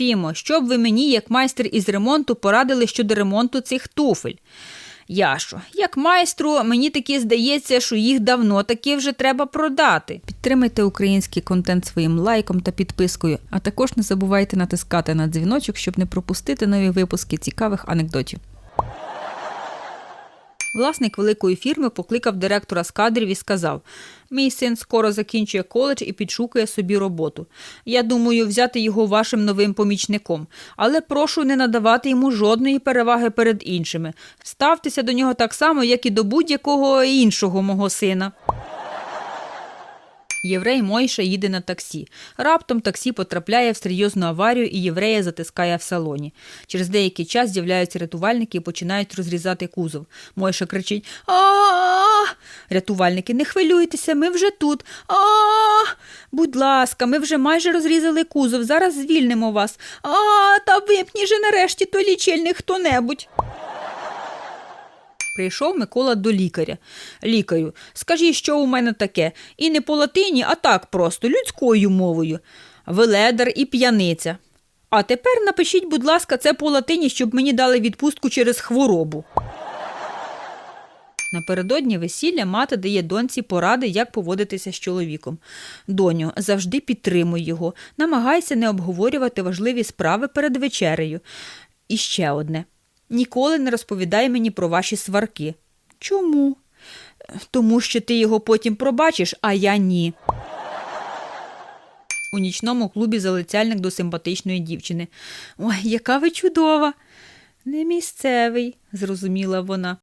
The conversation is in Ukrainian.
Фімо, що б ви мені, як майстер із ремонту, порадили щодо ремонту цих туфель? Яшо, як майстру, мені таки здається, що їх давно таки вже треба продати. Підтримайте український контент своїм лайком та підпискою, а також не забувайте натискати на дзвіночок, щоб не пропустити нові випуски цікавих анекдотів. Власник великої фірми покликав директора з кадрів і сказав: Мій син скоро закінчує коледж і підшукує собі роботу. Я думаю взяти його вашим новим помічником, але прошу не надавати йому жодної переваги перед іншими. Ставтеся до нього так само, як і до будь-якого іншого мого сина. Єврей Мойша їде на таксі. Раптом таксі потрапляє в серйозну аварію і єврея затискає в салоні. Через деякий час з'являються рятувальники і починають розрізати кузов. Мойша кричить а Рятувальники, не хвилюйтеся, ми вже тут. а Будь ласка, ми вже майже розрізали кузов, зараз звільнимо вас. А, та випні же нарешті той лічильник хто-небудь. Прийшов Микола до лікаря. Лікарю, скажіть, що у мене таке? І не по латині, а так просто, людською мовою. Веледар і п'яниця. А тепер напишіть, будь ласка, це по латині, щоб мені дали відпустку через хворобу. Напередодні весілля мати дає доньці поради, як поводитися з чоловіком. Доню, завжди підтримуй його, намагайся не обговорювати важливі справи перед вечерею. І ще одне. Ніколи не розповідай мені про ваші сварки. Чому? Тому що ти його потім пробачиш, а я ні. У нічному клубі залицяльник до симпатичної дівчини. Ой, яка ви чудова. Не місцевий, зрозуміла вона.